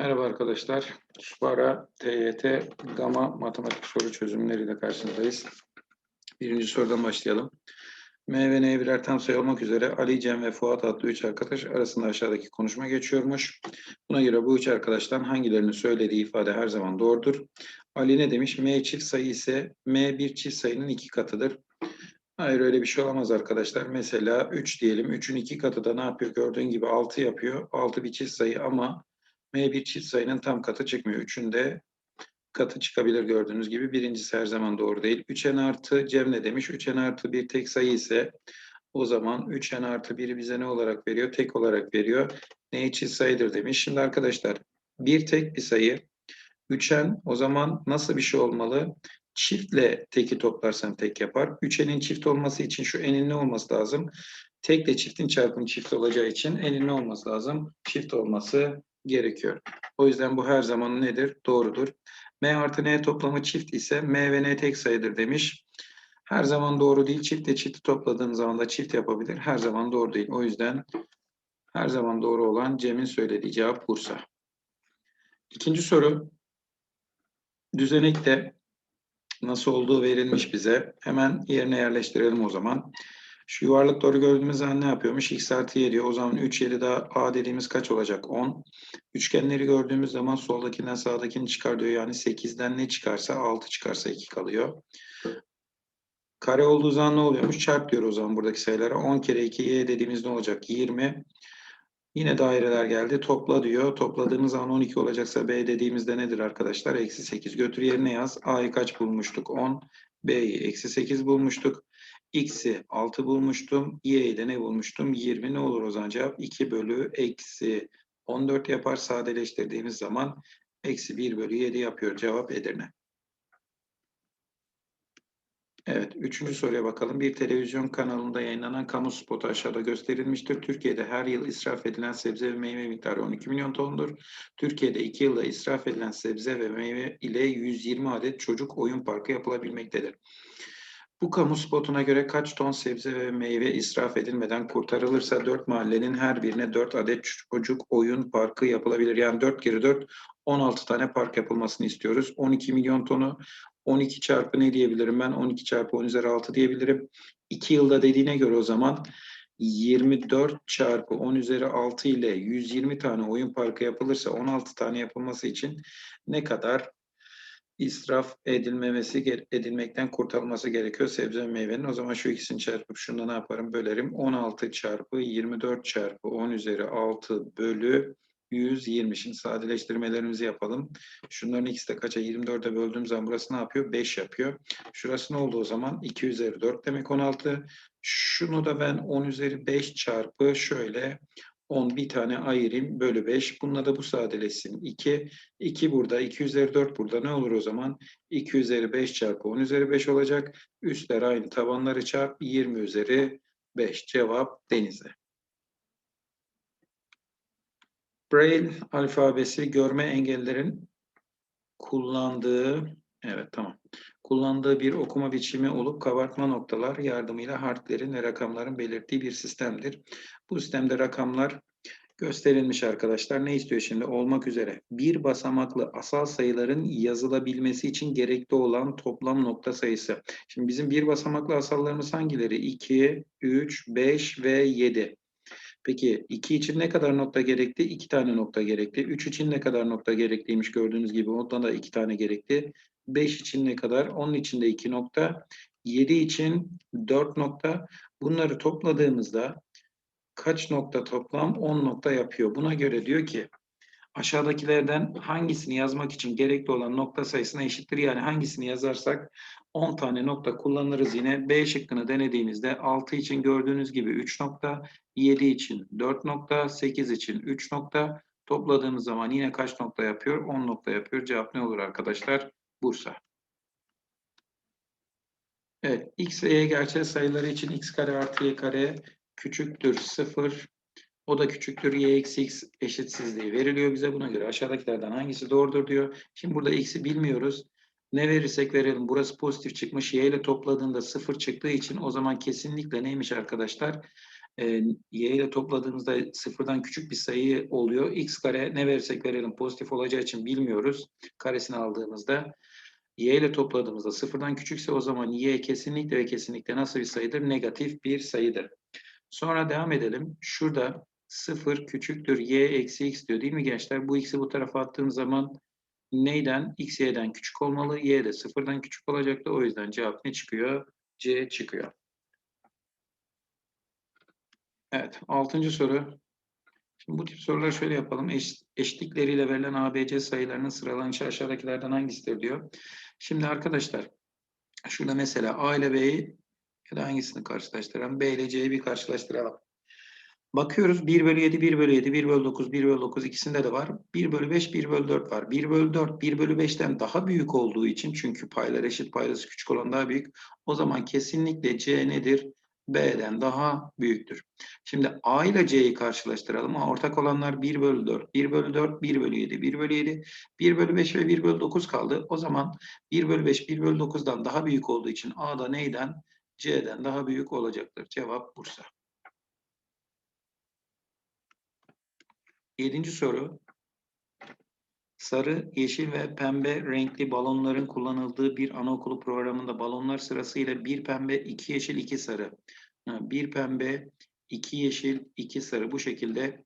Merhaba arkadaşlar. Şu ara TYT Gama matematik soru çözümleriyle karşınızdayız. Birinci sorudan başlayalım. M ve N birer tam sayı olmak üzere Ali, Cem ve Fuat adlı üç arkadaş arasında aşağıdaki konuşma geçiyormuş. Buna göre bu üç arkadaştan hangilerinin söylediği ifade her zaman doğrudur? Ali ne demiş? M çift sayı ise M bir çift sayının iki katıdır. Hayır öyle bir şey olamaz arkadaşlar. Mesela 3 diyelim. 3'ün iki katı da ne yapıyor? Gördüğün gibi 6 yapıyor. 6 bir çift sayı ama M bir çift sayının tam katı çıkmıyor. 3'ün de katı çıkabilir gördüğünüz gibi. Birincisi her zaman doğru değil. 3n artı Cem ne demiş? 3n artı bir tek sayı ise o zaman 3n artı 1'i bize ne olarak veriyor? Tek olarak veriyor. Ne çift sayıdır demiş. Şimdi arkadaşlar bir tek bir sayı 3n o zaman nasıl bir şey olmalı? Çiftle teki toplarsan tek yapar. 3n'in çift olması için şu n'in ne olması lazım? Tekle çiftin çarpımı çift olacağı için n'in ne olması lazım? Çift olması gerekiyor. O yüzden bu her zaman nedir? Doğrudur. M artı N toplamı çift ise M ve N tek sayıdır demiş. Her zaman doğru değil. Çiftle çifti topladığın zaman da çift yapabilir. Her zaman doğru değil. O yüzden her zaman doğru olan Cem'in söylediği cevap Bursa. İkinci soru. Düzenekte nasıl olduğu verilmiş bize. Hemen yerine yerleştirelim o zaman. Şu yuvarlak gördüğümüz zaman ne yapıyormuş? X artı 7 o zaman 3 7 daha A dediğimiz kaç olacak? 10. Üçgenleri gördüğümüz zaman soldakinden sağdakini çıkar diyor. Yani 8'den ne çıkarsa 6 çıkarsa 2 kalıyor. Kare olduğu zaman ne oluyormuş? Çarp diyor o zaman buradaki sayılara. 10 kere 2 y dediğimiz ne olacak? 20. Yine daireler geldi. Topla diyor. Topladığımız zaman 12 olacaksa B dediğimizde nedir arkadaşlar? Eksi 8. Götür yerine yaz. A'yı kaç bulmuştuk? 10. B'yi eksi 8 bulmuştuk. X'i 6 bulmuştum. Y'yi de ne bulmuştum? 20 ne olur o zaman cevap? 2 bölü eksi 14 yapar. Sadeleştirdiğimiz zaman eksi 1 bölü 7 yapıyor. Cevap Edirne. Evet, üçüncü soruya bakalım. Bir televizyon kanalında yayınlanan kamu spotu aşağıda gösterilmiştir. Türkiye'de her yıl israf edilen sebze ve meyve miktarı 12 milyon tondur. Türkiye'de 2 yılda israf edilen sebze ve meyve ile 120 adet çocuk oyun parkı yapılabilmektedir. Bu kamu spotuna göre kaç ton sebze ve meyve israf edilmeden kurtarılırsa 4 mahallenin her birine 4 adet çocuk oyun parkı yapılabilir. Yani 4 kere 4 16 tane park yapılmasını istiyoruz. 12 milyon tonu 12 çarpı ne diyebilirim ben? 12 çarpı 10 üzeri 6 diyebilirim. 2 yılda dediğine göre o zaman 24 çarpı 10 üzeri 6 ile 120 tane oyun parkı yapılırsa 16 tane yapılması için ne kadar israf edilmemesi edilmekten kurtarılması gerekiyor sebze ve meyvenin. O zaman şu ikisini çarpıp şunu ne yaparım bölerim. 16 çarpı 24 çarpı 10 üzeri 6 bölü 120. Şimdi sadeleştirmelerimizi yapalım. Şunların ikisi de kaça? 24'e böldüğüm zaman burası ne yapıyor? 5 yapıyor. Şurası ne oldu o zaman? 2 üzeri 4 demek 16. Şunu da ben 10 üzeri 5 çarpı şöyle 10 bir tane ayırayım bölü 5. Bununla da bu sadeleşsin. 2. 2 burada. 2 üzeri 4 burada. Ne olur o zaman? 2 üzeri 5 çarpı 10 üzeri 5 olacak. Üstler aynı. Tabanları çarp 20 üzeri 5. Cevap Denizli. Braille alfabesi görme engellerin kullandığı evet tamam kullandığı bir okuma biçimi olup kabartma noktalar yardımıyla harflerin ve rakamların belirttiği bir sistemdir. Bu sistemde rakamlar gösterilmiş arkadaşlar. Ne istiyor şimdi? Olmak üzere bir basamaklı asal sayıların yazılabilmesi için gerekli olan toplam nokta sayısı. Şimdi bizim bir basamaklı asallarımız hangileri? 2, 3, 5 ve 7. Peki 2 için ne kadar nokta gerekli? 2 tane nokta gerekli. 3 için ne kadar nokta gerekliymiş gördüğünüz gibi. Ondan da 2 tane gerekli. 5 için ne kadar? Onun için de 2 nokta. 7 için 4 nokta. Bunları topladığımızda kaç nokta toplam? 10 nokta yapıyor. Buna göre diyor ki aşağıdakilerden hangisini yazmak için gerekli olan nokta sayısına eşittir. Yani hangisini yazarsak 10 tane nokta kullanırız yine. B şıkkını denediğimizde 6 için gördüğünüz gibi 3 nokta, 7 için 4 nokta, 8 için 3 nokta. Topladığımız zaman yine kaç nokta yapıyor? 10 nokta yapıyor. Cevap ne olur arkadaşlar? Bursa. Evet, x ve y gerçel sayıları için x kare artı y kare küçüktür 0. O da küçüktür y eksi x eşitsizliği veriliyor bize. Buna göre aşağıdakilerden hangisi doğrudur diyor. Şimdi burada x'i bilmiyoruz. Ne verirsek verelim. Burası pozitif çıkmış. Y ile topladığında 0 çıktığı için o zaman kesinlikle neymiş arkadaşlar? e, y ile topladığımızda sıfırdan küçük bir sayı oluyor. x kare ne verirsek verelim pozitif olacağı için bilmiyoruz. Karesini aldığımızda y ile topladığımızda sıfırdan küçükse o zaman y kesinlikle ve kesinlikle nasıl bir sayıdır? Negatif bir sayıdır. Sonra devam edelim. Şurada 0 küçüktür y eksi x diyor değil mi gençler? Bu x'i bu tarafa attığım zaman neyden? x y'den küçük olmalı. y de sıfırdan küçük olacaktı. O yüzden cevap ne çıkıyor? C çıkıyor. Evet. Altıncı soru. Şimdi bu tip soruları şöyle yapalım. Eş, eşlikleriyle verilen ABC sayılarının sıralanışı aşağıdakilerden hangisidir diyor. Şimdi arkadaşlar şurada mesela A ile B'yi ya da hangisini karşılaştıralım? B ile C'yi bir karşılaştıralım. Bakıyoruz 1 bölü 7, 1 bölü 7, 1 bölü 9, 1 bölü 9 ikisinde de var. 1 bölü 5, 1 bölü 4 var. 1 bölü 4, 1 bölü 5'ten daha büyük olduğu için çünkü paylar eşit paydası küçük olan daha büyük. O zaman kesinlikle C nedir? B'den daha büyüktür. Şimdi A ile C'yi karşılaştıralım. Ortak olanlar 1 bölü 4, 1 bölü 4, 1 bölü 7, 1 bölü 7, 1 bölü 5 ve 1 bölü 9 kaldı. O zaman 1 bölü 5, 1 bölü 9'dan daha büyük olduğu için A da neyden? C'den daha büyük olacaktır. Cevap Bursa. Yedinci soru. Sarı, yeşil ve pembe renkli balonların kullanıldığı bir anaokulu programında balonlar sırasıyla bir pembe, iki yeşil, iki sarı. Bir pembe, iki yeşil, iki sarı bu şekilde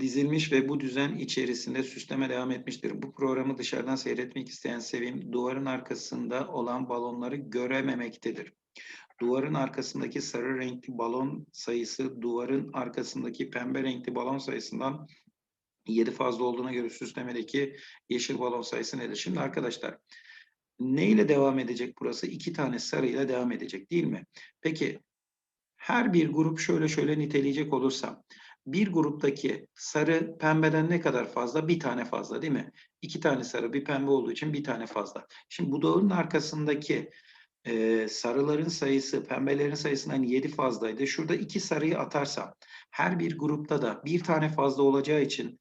dizilmiş ve bu düzen içerisinde süsleme devam etmiştir. Bu programı dışarıdan seyretmek isteyen Sevim duvarın arkasında olan balonları görememektedir. Duvarın arkasındaki sarı renkli balon sayısı duvarın arkasındaki pembe renkli balon sayısından 7 fazla olduğuna göre süslemedeki yeşil balon sayısı nedir? Şimdi arkadaşlar ne ile devam edecek burası? İki tane sarı ile devam edecek değil mi? Peki her bir grup şöyle şöyle niteleyecek olursam bir gruptaki sarı pembeden ne kadar fazla? Bir tane fazla değil mi? İki tane sarı bir pembe olduğu için bir tane fazla. Şimdi bu dağın arkasındaki e, sarıların sayısı pembelerin sayısından 7 fazlaydı. Şurada iki sarıyı atarsam her bir grupta da bir tane fazla olacağı için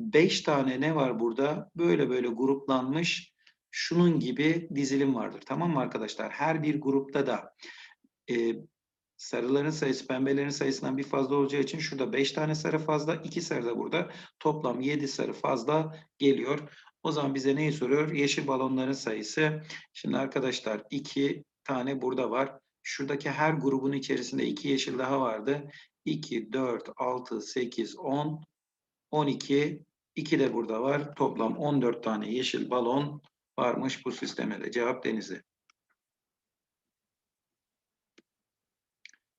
5 tane ne var burada? Böyle böyle gruplanmış şunun gibi dizilim vardır. Tamam mı arkadaşlar? Her bir grupta da e, sarıların sayısı pembelerin sayısından bir fazla olacağı için şurada 5 tane sarı fazla, 2 sarı da burada. Toplam 7 sarı fazla geliyor. O zaman bize neyi soruyor? Yeşil balonların sayısı. Şimdi arkadaşlar 2 tane burada var. Şuradaki her grubun içerisinde 2 yeşil daha vardı. 2, 4, 6, 8, 10, 12, 2 de burada var. Toplam 14 tane yeşil balon varmış bu sistemde. Cevap Denizli.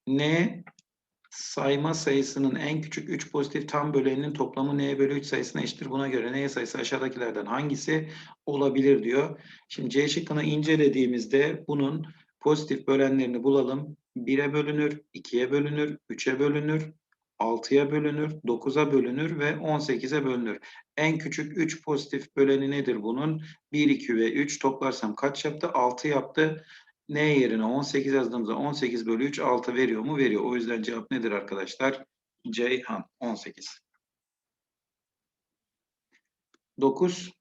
N sayma sayısının en küçük 3 pozitif tam böleninin toplamı n bölü 3 sayısına eşittir. Buna göre n sayısı aşağıdakilerden hangisi olabilir diyor. Şimdi C şıkkını incelediğimizde bunun pozitif bölenlerini bulalım. 1'e bölünür, 2'ye bölünür, 3'e bölünür, 6'ya bölünür, 9'a bölünür ve 18'e bölünür. En küçük 3 pozitif böleni nedir bunun? 1, 2 ve 3 toplarsam kaç yaptı? 6 yaptı. N yerine 18 yazdığımızda 18 bölü 3 6 veriyor mu? Veriyor. O yüzden cevap nedir arkadaşlar? Ceyhan 18. 9.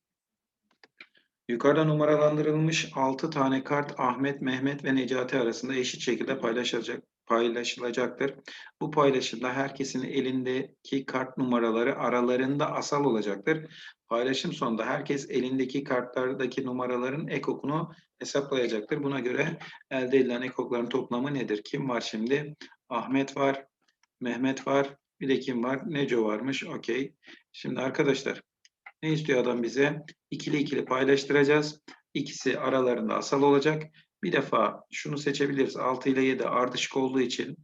Yukarıda numaralandırılmış 6 tane kart Ahmet, Mehmet ve Necati arasında eşit şekilde paylaşılacak paylaşılacaktır. Bu paylaşımda herkesin elindeki kart numaraları aralarında asal olacaktır. Paylaşım sonunda herkes elindeki kartlardaki numaraların ekokunu hesaplayacaktır. Buna göre elde edilen ekokların toplamı nedir? Kim var şimdi? Ahmet var, Mehmet var, bir de kim var? Neco varmış. Okey. Şimdi arkadaşlar ne istiyor adam bize? İkili ikili paylaştıracağız. İkisi aralarında asal olacak. Bir defa şunu seçebiliriz. 6 ile 7 ardışık olduğu için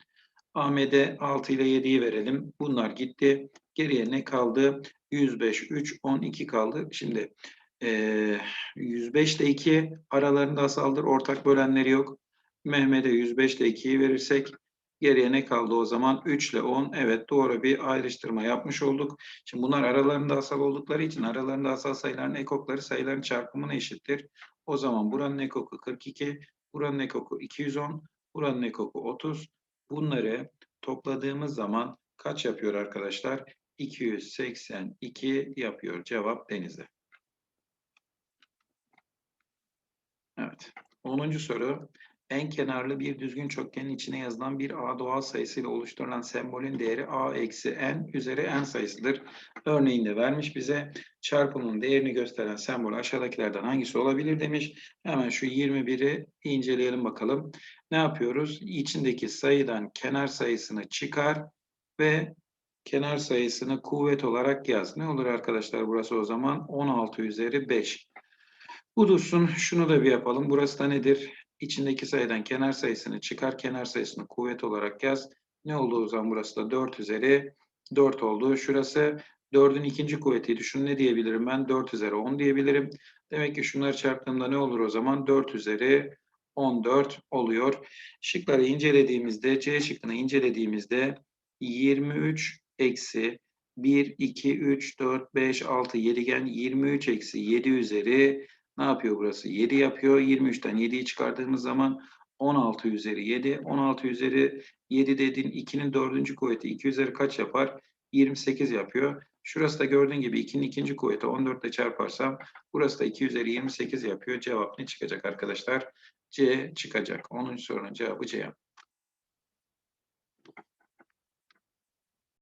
Ahmet'e 6 ile 7'yi verelim. Bunlar gitti. Geriye ne kaldı? 105, 3, 12 kaldı. Şimdi e, 105 ile 2 aralarında asaldır. Ortak bölenleri yok. Mehmet'e 105 ile 2'yi verirsek geriye ne kaldı o zaman? 3 ile 10. Evet doğru bir ayrıştırma yapmış olduk. Şimdi bunlar aralarında asal oldukları için aralarında asal sayıların ekokları sayıların çarpımına eşittir. O zaman buranın ekoku 42, buranın ekoku 210, buranın ekoku 30. Bunları topladığımız zaman kaç yapıyor arkadaşlar? 282 yapıyor. Cevap Denizli. Evet. 10. soru. En kenarlı bir düzgün çokgenin içine yazılan bir a doğal sayısıyla oluşturulan sembolün değeri a eksi n üzeri n sayısıdır. Örneğinde vermiş bize çarpımın değerini gösteren sembol aşağıdakilerden hangisi olabilir demiş. Hemen şu 21'i inceleyelim bakalım. Ne yapıyoruz? İçindeki sayıdan kenar sayısını çıkar ve kenar sayısını kuvvet olarak yaz. Ne olur arkadaşlar burası o zaman? 16 üzeri 5. Bu dursun. Şunu da bir yapalım. Burası da nedir? İçindeki sayıdan kenar sayısını çıkar. Kenar sayısını kuvvet olarak yaz. Ne oldu o zaman? Burası da 4 üzeri 4 oldu. Şurası 4'ün ikinci kuvvetiydi. Şunu ne diyebilirim ben? 4 üzeri 10 diyebilirim. Demek ki şunları çarptığımda ne olur o zaman? 4 üzeri 14 oluyor. Şıkları incelediğimizde, C şıkkını incelediğimizde 23 eksi 1, 2, 3, 4, 5, 6, 7 gen 23 eksi 7 üzeri ne yapıyor burası? 7 yapıyor. 23'ten 7'yi çıkardığımız zaman 16 üzeri 7. 16 üzeri 7 dediğin 2'nin dördüncü kuvveti 2 üzeri kaç yapar? 28 yapıyor. Şurası da gördüğün gibi 2'nin ikinci kuvveti 14 ile çarparsam burası da 2 üzeri 28 yapıyor. Cevap ne çıkacak arkadaşlar? C çıkacak. 10. sorunun cevabı C.